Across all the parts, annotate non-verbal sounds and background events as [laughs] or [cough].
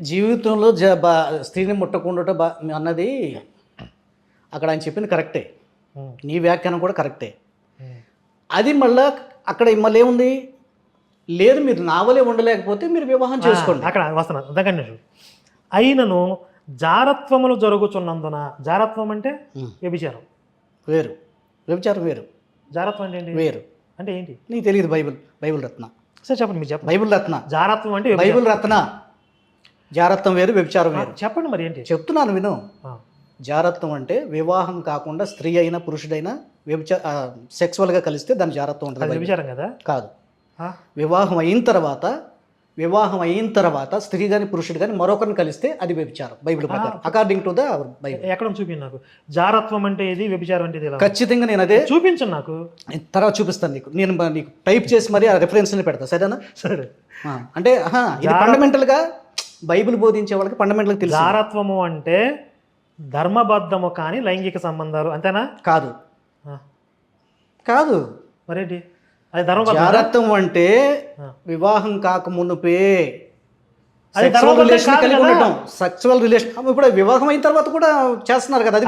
జీవితంలో జ బా స్త్రీని ముట్టకుండా బా అన్నది అక్కడ ఆయన చెప్పింది కరెక్టే. నీ వ్యాఖ్యానం కూడా కరెక్టే. అది మళ్ళా అక్కడ మళ్ళీ ఏముంది? లేదు మీరు నావలే ఉండలేకపోతే మీరు వివాహం చేసుకోండి. అక్కడ వస్తున్నా దగ్గర అయినను జారత్వములు జరుగుచున్నందున జారత్వం అంటే. వ్యభిచారం. వేరు. వ్యభిచారం వేరు. జారత్వం అంటే ఏంటి? వేరు. అంటే ఏంటి? నీకు తెలియదు బైబిల్ బైబిల్ రత్న. సరే చెప్పండి మీరు చెప్పండి. బైబిల్ రత్న. జారత్వం అంటే. బైబిల్ రత్న. జారత్వం వేరు వ్యభిచారం వేరు. చెప్పండి మరి ఏంటి? చెప్తున్నాను విను. జారత్వం అంటే వివాహం కాకుండా స్త్రీ అయినా పురుషుడైనా వ్యభిచా సెక్సువల్గా కలిస్తే దాని జారత్వం ఉంటుంది. వ్యభిచారం కదా? కాదు. వివాహం అయిన తర్వాత వివాహం అయిన తర్వాత స్త్రీ కానీ పురుషుడు కానీ మరొకరిని కలిస్తే అది వ్యభిచారం బైబిల్ ప్రకారం. అకార్డింగ్ టు ద బైబిల్ ఎక్కడ చూపి నాకు? జారత్వం అంటే ఇది వ్యభిచారం అంటే ఇది ఖచ్చితంగా నేను అదే చూపించండి నాకు. తర్వాత చూపిస్తాను నీకు. నేను నీకు టైప్ చేసి మరి ఆ రెఫరెన్స్ని పెడతా సరేనా? సరే. అంటే ఇది ఫండమెంటల్గా బైబిల్ బోధించే వాళ్ళకి ఫండమెంటల్గా తెలుసు. జారత్వము అంటే ధర్మబద్ధము కానీ లైంగిక సంబంధాలు అంతేనా? కాదు. కాదు. మరేంటి? అది ధర్మబద్ధం జారత్వం అంటే. వివాహం కాక మునుపే అది సెక్సువల్ ధర్మబద్ధం రిలేషన్ కలిగి. ఉండటం. సెక్సువల్ రిలేషన్ ఇప్పుడు వివాహం అయిన తర్వాత కూడా చేస్తున్నారు కదా అది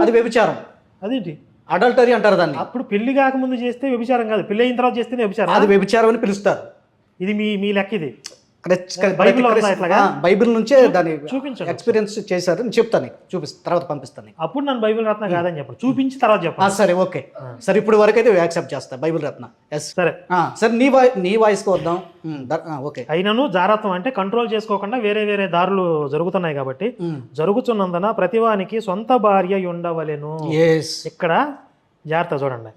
అది వ్యభిచారం. అదేంటి? అడల్టరీ అంటారు దాన్ని. అప్పుడు పెళ్ళి కాకముందు చేస్తే వ్యభిచారం కాదు. పెళ్ళి అయిన తర్వాత చేస్తేనే వ్యభిచారం. అది వ్యభిచారం అని పిలుస్తారు. ఇది మీ మీ లెక్క ఇది. బైబిల్ నుంచే దాని చూపించండి ఎక్స్పీరియన్స్ చేశారు నేను చెప్తాను నీకు. చూపిస్తాను తర్వాత పంపిస్తాను అప్పుడు నన్ను బైబిల్ రత్న కాదని చెప్పండి. చూపించి తర్వాత చెప్పండి. సరే ఓకే. సరే ఇప్పుడు వరకు అయితే యాక్సెప్ట్ చేస్తా బైబిల్ రత్న. ఎస్ సరే. సరే నీ వాయి నీ వాయిస్కి వద్దాం. ఓకే. అయినను జారత్వం అంటే కంట్రోల్ చేసుకోకుండా వేరే వేరే దారులు జరుగుతున్నాయి కాబట్టి జరుగుతున్నందున ప్రతివానికి సొంత భార్య ఉండవలెను. ఇక్కడ జాగ్రత్త చూడండి.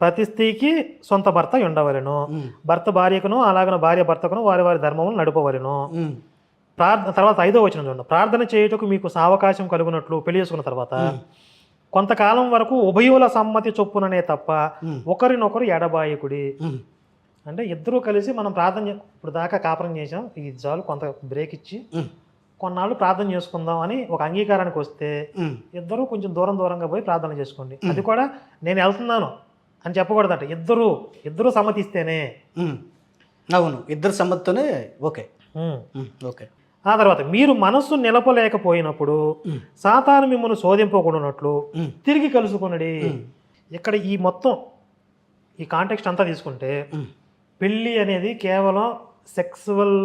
ప్రతి స్త్రీకి సొంత భర్త ఉండవలెను. భర్త భార్యకును అలాగన భార్య భర్తకును వారి వారి ధర్మమును నడుపవలెను. ప్రార్థన తర్వాత ఐదో వచ్చిన చూడండి. ప్రార్థన చేయుటకు మీకు సావకాశం కలుగునట్లు పెళ్ళి చేసుకున్న తర్వాత కొంతకాలం వరకు ఉభయుల సమ్మతి చొప్పుననే తప్ప ఒకరినొకరు ఎడబాయకుడి. అంటే ఇద్దరూ కలిసి మనం ప్రార్థన ఇప్పుడు దాకా కాపురం చేసాం ఈ చాలు కొంత బ్రేక్ ఇచ్చి కొన్నాళ్ళు ప్రార్థన చేసుకుందాం అని ఒక అంగీకారానికి వస్తే ఇద్దరు కొంచెం దూరం దూరంగా పోయి ప్రార్థన చేసుకోండి. అది కూడా నేను వెళ్తున్నాను. అని చెప్పకూడదట. ఇద్దరు ఇద్దరు సమ్మతిస్తేనే. అవును ఇద్దరు సమ్మతితోనే ఓకే. ఓకే. ఆ తర్వాత మీరు మనస్సు నిలపలేకపోయినప్పుడు సాతాను మిమ్మల్ని శోధింపకూడనట్లు. తిరిగి కలుసుకునడి. ఇక్కడ ఈ మొత్తం ఈ కాంటెక్స్ట్ అంతా తీసుకుంటే. పెళ్ళి అనేది కేవలం సెక్సువల్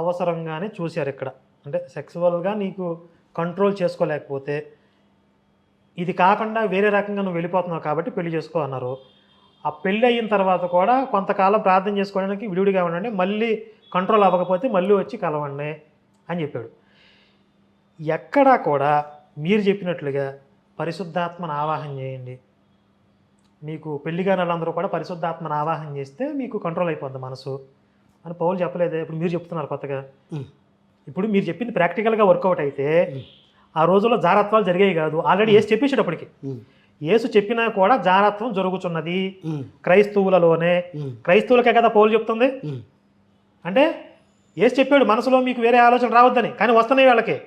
అవసరంగానే చూశారు ఇక్కడ. అంటే సెక్సువల్గా నీకు కంట్రోల్ చేసుకోలేకపోతే ఇది కాకుండా వేరే రకంగా నువ్వు వెళ్ళిపోతున్నావు కాబట్టి పెళ్ళి చేసుకో అన్నారు. ఆ పెళ్ళి అయిన తర్వాత కూడా కొంతకాలం ప్రార్థన చేసుకోవడానికి విడివిడిగా ఉండండి మళ్ళీ కంట్రోల్ అవ్వకపోతే మళ్ళీ వచ్చి కలవండి అని చెప్పాడు. ఎక్కడా కూడా మీరు చెప్పినట్లుగా పరిశుద్ధాత్మను ఆవాహన చేయండి. మీకు పెళ్ళిగాని వాళ్ళందరూ కూడా పరిశుద్ధాత్మను ఆవాహన చేస్తే మీకు కంట్రోల్ అయిపోద్ది మనసు అని పౌలు చెప్పలేదే. ఇప్పుడు మీరు చెప్తున్నారు కొత్తగా. ఇప్పుడు మీరు చెప్పింది ప్రాక్టికల్గా వర్కౌట్ అయితే ఆ రోజుల్లో జారత్వాలు జరిగాయి కాదు. ఆల్రెడీ ఏసు చెప్పేసేటప్పటికి. ఏసు చెప్పినా కూడా జారత్వం జరుగుతున్నది. క్రైస్తవులలోనే. క్రైస్తవులకే కదా పౌలు చెప్తుంది. అంటే ఏసు చెప్పాడు మనసులో మీకు వేరే ఆలోచన రావద్దని కానీ వస్తున్నాయి వాళ్ళకి.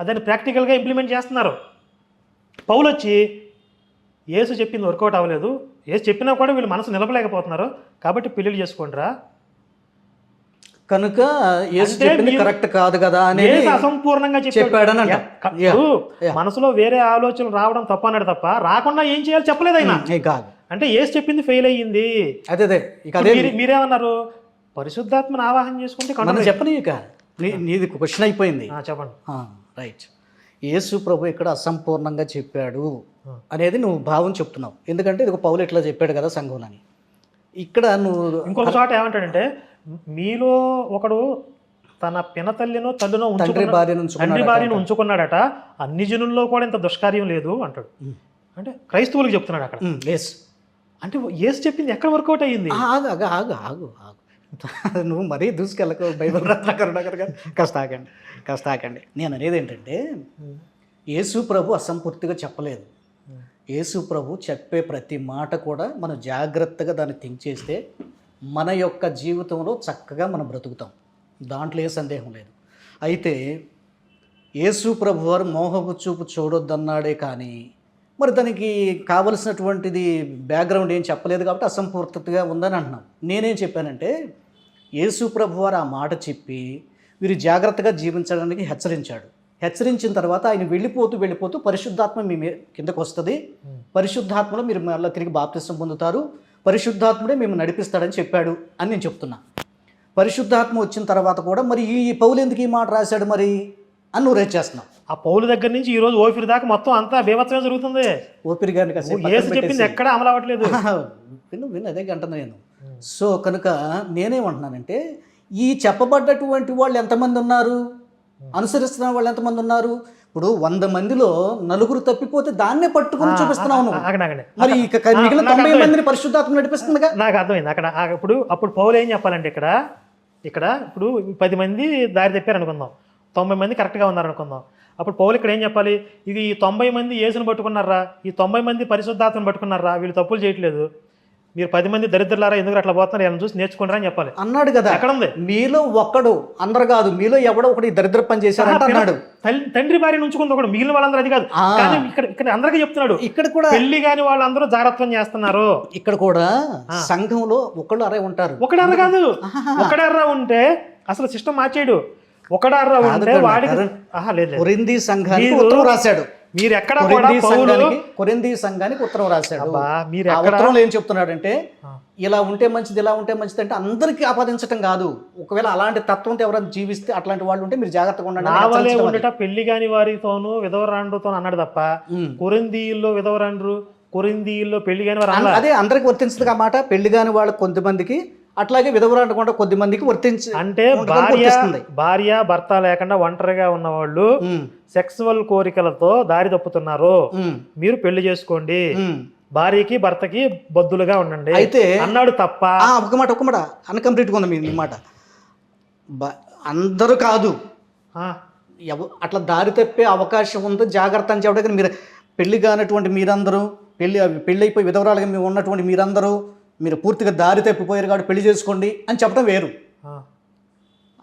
అదని ప్రాక్టికల్గా ఇంప్లిమెంట్ చేస్తున్నారు. పౌలు వచ్చి ఏసు చెప్పింది వర్కౌట్ అవ్వలేదు. ఏసు చెప్పినా కూడా వీళ్ళు మనసు నిలపలేకపోతున్నారు. కాబట్టి పెళ్ళిళ్ళు చేసుకోండిరా. కనుక యేసు చెప్పింది కరెక్ట్ కాదు కదా అనేది అసంపూర్ణంగా చెప్పాడు. చెప్పాడని. మనసులో వేరే ఆలోచనలు రావడం తప్ప అన్నాడు తప్ప రాకుండా ఏం చేయాలి చెప్పలేదు ఆయన. కాదు. అంటే ఏసు చెప్పింది ఫెయిల్ అయ్యింది. అదే అదే ఇక అదే మీరు- మీరేమన్నారు? పరిశుద్ధాత్మను ఆవాహన చేసుకుంటే కంట్రోల్ చెప్పని ఇక నీది క్వశ్చన్ అయిపోయింది. చెప్పండి. రైట్ యేసు ప్రభు ఇక్కడ అసంపూర్ణంగా చెప్పాడు. అనేది నువ్వు భావం చెప్తున్నావు. ఎందుకంటే ఇది ఒక పౌలు ఇట్లా చెప్పాడు కదా సంఘంలోని ఇక్కడ నువ్వు ఇంకొక చోట ఏమంటాడంటే మీలో ఒకడు తన పినతల్లినో తల్లినో తండ్రి ఉంచుకున్న భార్య నుంచి తండ్రి భార్యను ఉంచుకున్నాడట. అన్ని జనుల్లో కూడా ఇంత దుష్కార్యం లేదు అంటాడు. అంటే క్రైస్తవులకు చెప్తున్నాడు అక్కడ. ఎస్ అంటే ఏసు చెప్పింది ఎక్కడ వర్కౌట్ అయ్యింది? ఆగు ఆగు ఆగు ఆగు ఆగు. [laughs] నువ్వు మరీ దూసుకెళ్ళకు బైబిల్ రత్నాకరుణాకర్ గారు. కాస్త ఆగండి కాస్త ఆగండి. నేను అనేది ఏంటంటే యేసు ప్రభు అసంపూర్తిగా చెప్పలేదు. యేసు ప్రభు చెప్పే ప్రతి మాట కూడా మనం జాగ్రత్తగా దాన్ని థింక్ చేస్తే మన యొక్క జీవితంలో చక్కగా మనం బ్రతుకుతాం. దాంట్లో ఏ సందేహం లేదు. అయితే యేసు ప్రభు వారు మోహపు చూపు చూడొద్దన్నాడే కానీ మరి దానికి కావలసినటువంటిది బ్యాక్గ్రౌండ్ ఏం చెప్పలేదు కాబట్టి అసంపూర్తిగా ఉందని అంటున్నాం. నేనేం చెప్పానంటే యేసు ప్రభు వారు ఆ మాట చెప్పి వీరు జాగ్రత్తగా జీవించడానికి హెచ్చరించాడు. హెచ్చరించిన తర్వాత ఆయన వెళ్ళిపోతూ వెళ్ళిపోతూ పరిశుద్ధాత్మ మీ కిందకు వస్తుంది. పరిశుద్ధాత్మలో మీరు మళ్ళీ తిరిగి బాప్తిష్టం పొందుతారు. పరిశుద్ధాత్ముడే మేము నడిపిస్తాడని చెప్పాడు అని నేను చెప్తున్నా. పరిశుద్ధాత్మ వచ్చిన తర్వాత కూడా మరి ఈ పౌలు ఎందుకు ఈ మాట రాశాడు మరి అని నువ్వు రేట్ చేస్తున్నావు ఆ పౌలు దగ్గర నుంచి ఈ రోజు ఓఫిరి దాకా మొత్తం అంతా బీభత్సమే జరుగుతుంది. ఓపిరి గారిని చెప్పింది ఎక్కడ అమలు అవ్వట్లేదు. ఆహా, విను విను అదే అంటున్నా నేను. సో కనుక నేనేమంటున్నానంటే ఈ చెప్పబడ్డటువంటి వాళ్ళు ఎంతమంది ఉన్నారు? అనుసరిస్తున్న వాళ్ళు ఎంతమంది ఉన్నారు? ఇప్పుడు వంద మందిలో నలుగురు తప్పిపోతే దాన్నే పట్టుకుని చూపిస్తున్నావు మరి ఇక మిగిలిన తొంభై. మందిని పరిశుద్ధాత్మ నడిపిస్తుందిగా? నాకు అర్థమైంది. అక్కడ ఇప్పుడు అప్పుడు పౌలు ఏం చెప్పాలంటే ఇక్కడ ఇక్కడ ఇప్పుడు పది మంది దారి తెప్పారు అనుకుందాం. తొంభై మంది కరెక్ట్గా ఉన్నారు అనుకుందాం. అప్పుడు పౌలు ఇక్కడ ఏం చెప్పాలి? ఇది ఈ తొంభై మంది యేసును పట్టుకున్నారా? ఈ తొంభై మంది పరిశుద్ధాత్మను పట్టుకున్నారా? వీళ్ళు తప్పులు చేయట్లేదు. మీరు పది మంది దరిద్రులారా ఎందుకు అట్లా పోతున్నారు? ఏమైనా చూసి నేర్చుకుంటారా అని చెప్పాలి. అన్నాడు కదా ఎక్కడ ఉంది మీలో ఒక్కడు అందరు కాదు మీలో ఎవడో ఒకటి దరిద్ర పని చేశారంట అన్నాడు. తండ్రి భార్యను ఉంచుకుంది ఒకడు మిగిలిన వాళ్ళందరూ అది కాదు. కానీ ఇక్కడ ఇక్కడ అందరికీ చెప్తున్నాడు. ఇక్కడ కూడా పెళ్ళి కాని వాళ్ళందరూ జాగ్రత్తం చేస్తున్నారు. ఇక్కడ కూడా సంఘంలో ఒకళ్ళు అరే ఉంటారు. ఒకడర్ర కాదు. ఒకడర్ర ఉంటే అసలు సిస్టమ్ మార్చేయడు. ఒకడర్ర ఉంటే వాడికి లేదు సంఘానికి ఉత్తరం రాశాడు. మీరు ఎక్కడ కూడా కొరింది సంఘానికి ఉత్తరం రాశాడు మీరు ఉత్తరంలో ఏం చెప్తున్నాడంటే. ఇలా ఉంటే మంచిది ఇలా ఉంటే మంచిది అంటే అందరికీ ఆపాదించటం కాదు ఒకవేళ అలాంటి తత్వంతో ఎవరైనా జీవిస్తే అట్లాంటి వాళ్ళు ఉంటే మీరు జాగ్రత్తగా ఉండండి. ఉండట పెళ్ళి కాని వారితోనూ విధవరాండ్రుతో అన్నాడు తప్ప. కొరిందీల్లో విధవరాండ్రు కొరిందీల్లో పెళ్ళి కాని వారు. అదే అందరికి వర్తించదు మాట పెళ్ళి కాని వాళ్ళకి కొంతమందికి అట్లాగే విధవరాంటి కూడా కొద్ది మందికి వర్తించి అంటే భార్య. భార్య భర్త లేకుండా ఒంటరిగా ఉన్న వాళ్ళు సెక్సువల్ కోరికలతో దారి తప్పుతున్నారు. మీరు పెళ్ళి చేసుకోండి. భార్యకి భర్తకి బొద్దులుగా ఉండండి. అయితే అన్నాడు తప్ప ఒక మాట ఒక మాట. అన్కంప్లీట్గా ఉంది మీ మాట. బ- అందరూ కాదు. అట్లా దారి తప్పే అవకాశం ఉంది. జాగ్రత్త అని చెప్పడం కానీ మీరు పెళ్ళి కానటువంటి మీరందరూ పెళ్ళి పెళ్ళి అయిపోయి విధవరాలుగా మేము ఉన్నటువంటి మీరందరూ మీరు పూర్తిగా దారి తప్పిపోయారు కాబట్టి పెళ్ళి చేసుకోండి అని చెప్పడం వేరు.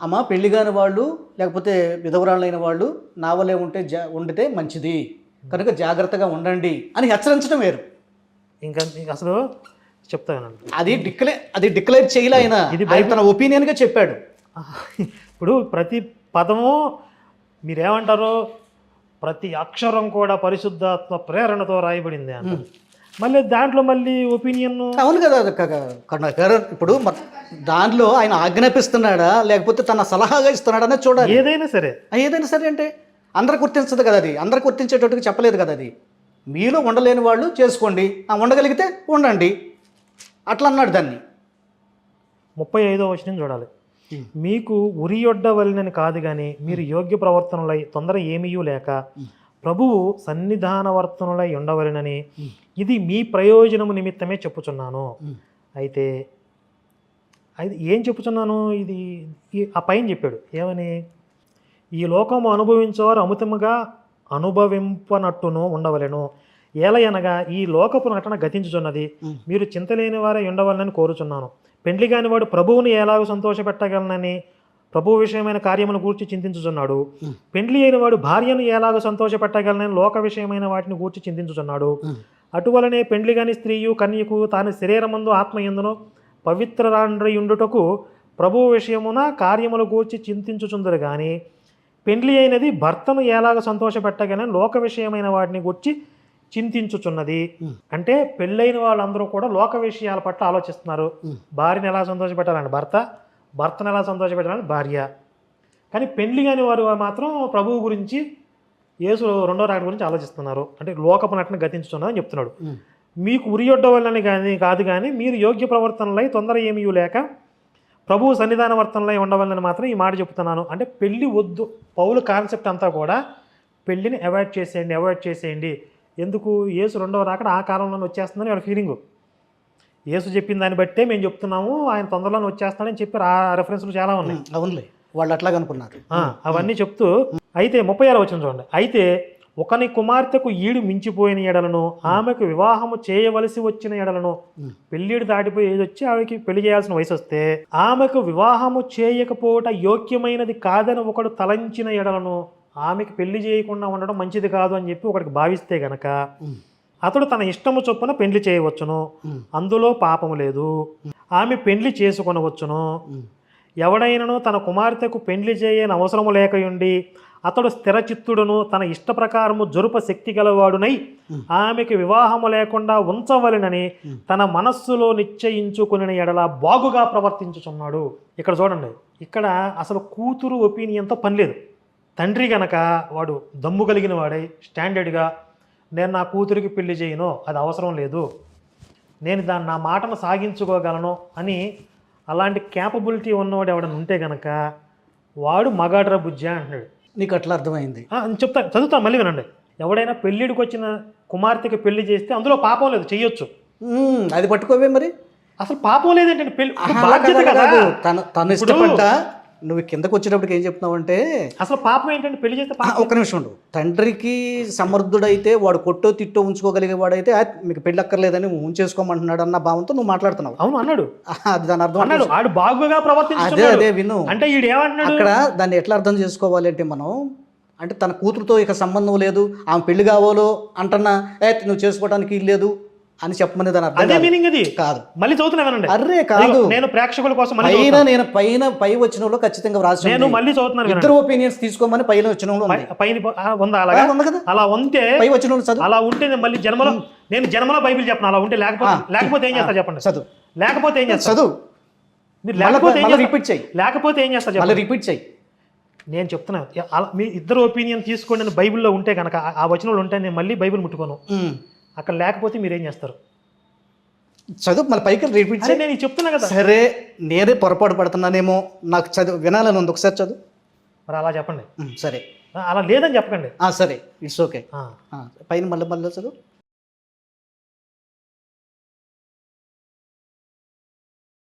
అమ్మ పెళ్ళి కాని వాళ్ళు లేకపోతే విధవరాలైన వాళ్ళు నా వల్లే ఉంటే జా ఉండితే మంచిది. కనుక జాగ్రత్తగా ఉండండి అని హెచ్చరించడం వేరు. ఇంకా ఇంకా అసలు చెప్తానండి అది డిక్లే అది డిక్లేర్ చేయలే ఆయన. ఇది తన ఒపీనియన్గా చెప్పాడు. ఇప్పుడు ప్రతి పదము మీరేమంటారు? ప్రతి అక్షరం కూడా పరిశుద్ధాత్మ ప్రేరణతో రాయబడింది అంట మళ్ళీ దాంట్లో మళ్ళీ ఒపీనియన్ అవును కదా అది క- క- కరుణాకర్ ఇప్పుడు దానిలో ఆయన ఆజ్ఞాపిస్తున్నాడా లేకపోతే తన సలహాగా ఇస్తున్నాడా అనేది చూడాలి. ఏదైనా సరే. ఏదైనా సరే అంటే అందరు గుర్తించదు కదా అది. అందరు గుర్తించేటట్టుగా చెప్పలేదు కదా అది. మీలో ఉండలేని వాళ్ళు చేసుకోండి. ఆ ఉండగలిగితే ఉండండి. అట్లా అన్నాడు దాన్ని. ముప్పై ఐదో వచనం చూడాలి. మీకు ఉరియొడ్డవలనని కాదు కానీ మీరు యోగ్య ప్రవర్తనలై తొందర ఏమీయూ లేక ప్రభువు సన్నిధానవర్తనులై ఉండవలనని ఇది మీ ప్రయోజనము నిమిత్తమే చెప్పుచున్నాను. అయితే అయితే ఏం చెప్పుచున్నాను? ఇది ఆ పైన చెప్పాడు. ఏమని? ఈ లోకము అనుభవించేవారు అమితముగా అనుభవింపనట్టును ఉండవలెను. ఏలయనగా ఈ లోకపు నటన గతించుచున్నది. మీరు చింతలేని వారే ఉండవలనని కోరుచున్నాను. పెండ్లి కానివాడు ప్రభువుని ఎలాగో సంతోషపెట్టగలనని ప్రభు విషయమైన కార్యమును గూర్చి చింతించుచున్నాడు. పెండ్లి అయిన వాడు భార్యను ఎలాగో సంతోషపెట్టగలనని లోక విషయమైన వాటిని గూర్చి చింతించుచున్నాడు. అటువలనే పెండ్లి కాని స్త్రీయు కన్యకు తాను శరీరమందు ఆత్మయందును పవిత్రరాండ్రయుండుటకు ప్రభు విషయమున కార్యములు గూర్చి చింతించుచుందరు గాని పెండ్లి అయినది భర్తను ఎలాగ సంతోషపెట్టగలని లోక విషయమైన వాటిని గూర్చి చింతించుచున్నది. అంటే పెళ్ళైన వాళ్ళందరూ కూడా లోక విషయాల పట్ల ఆలోచిస్తున్నారు. భార్యను ఎలా సంతోషపెట్టాలని భర్త? భర్తను ఎలా సంతోషపెట్టాలని భార్య. కానీ పెళ్ళి కాని వారు మాత్రం ప్రభువు గురించి యేసు రెండో రాకడ గురించి ఆలోచిస్తున్నారు. అంటే లోకపు నటన గతించుతున్నదని చెప్తున్నాడు. మీకు ఉరియొడ్డ వల్లని కానీ కాదు కానీ మీరు యోగ్య ప్రవర్తనలై తొందర ఏమీ లేక ప్రభువు సన్నిధాన వర్తనలై ఉండవాలని మాత్రం ఈ మాట చెప్తున్నాను. అంటే పెళ్ళి వద్దు. పౌలు కాన్సెప్ట్ అంతా కూడా పెళ్ళిని అవాయిడ్ చేసేయండి అవాయిడ్ చేసేయండి. ఎందుకు? యేసు రెండవ రాకడ ఆ కాలంలోనే వచ్చేస్తుందని వాళ్ళ ఫీలింగు. యేసు చెప్పిన దాన్ని బట్టే మేము చెప్తున్నాము ఆయన తొందరలోనే వచ్చేస్తాడని చెప్పారు ఆ రెఫరెన్స్లు చాలా ఉన్నాయి. అవునులే. వాళ్ళు అట్లాగ అనుకున్నారు. అవన్నీ చెప్తూ అయితే ముప్పై ఆరు వచ్చిన చూడండి. అయితే ఒకని కుమార్తెకు ఈడు మించిపోయిన ఎడలను ఆమెకు వివాహము చేయవలసి వచ్చిన ఎడలను. పెళ్ళిడు దాటిపోయి ఏది వచ్చి ఆవిడకి పెళ్ళి చేయాల్సిన వయసు వస్తే ఆమెకు వివాహము చేయకపోవట యోగ్యమైనది కాదని ఒకడు తలంచిన ఎడలను ఆమెకు పెళ్ళి చేయకుండా ఉండడం మంచిది కాదు అని చెప్పి ఒకడికి భావిస్తే గనక అతడు తన ఇష్టము చొప్పున పెళ్ళి చేయవచ్చును. అందులో పాపము లేదు. ఆమె పెళ్ళి చేసుకొనవచ్చును. ఎవడైనను తన కుమార్తెకు పెండ్లి చేయని అవసరము లేకయుండి అతడు స్థిరచిత్తుడును తన ఇష్ట ప్రకారము జరుప శక్తి గలవాడునై ఆమెకు వివాహము లేకుండా ఉంచవలెనని తన మనస్సులో నిశ్చయించుకుని ఎడల బాగుగా ప్రవర్తించుచున్నాడు. ఇక్కడ చూడండి ఇక్కడ అసలు కూతురు ఒపీనియన్తో పని లేదు. తండ్రి గనక వాడు దమ్ము కలిగిన వాడై స్టాండర్డ్గా నేను నా కూతురికి పెళ్ళి చేయను అది అవసరం లేదు. నేను దాన్ని నా మాటను సాగించుకోగలను అని అలాంటి క్యాపబిలిటీ ఉన్నవాడు ఎవడన్నా ఉంటే గనక వాడు మగాడ్ర బుజ్జ అంటున్నాడు. నీకు అట్లా అర్థమైంది. చెప్తా చదువుతా మళ్ళీ వినండి. ఎవడైనా పెళ్ళిడికి వచ్చిన కుమార్తెకి పెళ్ళి చేస్తే అందులో పాపం లేదు చెయ్యొచ్చు. అది పట్టుకోవే మరి. అసలు పాపం లేదేంటంటే పెళ్ళి. తను తను ఇష్టపడ్డా నువ్వు కిందకు వచ్చేటప్పటికి ఏం చెప్తున్నావు అంటే అసలు పాపం ఏంటంటే పెళ్ళి చేస్తే ఒక్క నిమిషం ఉండు. తండ్రికి సమర్థుడైతే వాడు కొట్టో తిట్టో ఉంచుకోగలిగే వాడైతే "ఆ, మీకు పెళ్ళి అక్కర్లేదని ఉంచేసుకోమంటున్నాడు అన్న భావంతో నువ్వు మాట్లాడుతున్నావు. అవును అన్నాడు. అది దాని అర్థం అన్నాడు. ఆడు బాగుగా అదే అదే విను. అంటే అక్కడ దాన్ని ఎట్లా అర్థం చేసుకోవాలి అంటే మనం అంటే తన కూతురుతో ఇక సంబంధం లేదు ఆమె పెళ్ళి కావాలో అంటున్నా ఏ నువ్వు చేసుకోవడానికి లేదు అని చెప్పమని దాని అర్థం అదే. మీనింగ్ అది కాదు. మళ్ళీ చదువుతున్నా వినండి. అర్రే కాదు. నేను ప్రేక్షకుల కోసం పైన నేను పైన పై వచ్చిన వాళ్ళు ఖచ్చితంగా వ్రాసి నేను. మళ్ళీ చదువుతున్నాను ఇద్దరు ఒపీనియన్స్ తీసుకోమని పైన వచ్చిన వాళ్ళు పైన ఉందా అలాగా? ఉంది కదా? అలా ఉంటే పై వచ్చిన వాళ్ళు చదువు. అలా ఉంటే నేను మళ్ళీ జన్మలో నేను జన్మలో బైబిల్ చెప్పను. అలా ఉంటే లేకపోతే లేకపోతే ఏం చేస్తా చెప్పండి? చదువు. లేకపోతే ఏం చేస్తా? చదువు. మీరు లేకపోతే ఏం? రిపీట్ చేయి. లేకపోతే ఏం చేస్తా చెప్పండి? రిపీట్ చేయి. నేను చెప్తున్నా అలా మీ ఇద్దరు ఒపీనియన్ తీసుకోండి నేను బైబిల్లో ఉంటే కనుక ఆ- వచనంలో ఉంటే నేను మళ్ళీ బైబిల్ ముట్టుకోను. అక్కడ లేకపోతే మీరు ఏం చేస్తారు? చదువు మళ్ళీ పైకి రిపీట్ చేయి నేను చెప్తున్నా కదా. సరే నేనే పొరపాటు పడుతున్నానేమో నాకు చదువు వినాలని ఉంది. ఒకసారి చదువు. మరి అలా చెప్పండి. సరే. అలా లేదని చెప్పకండి. సరే. It's okay. పైన మళ్ళీ మళ్ళీ చదువు.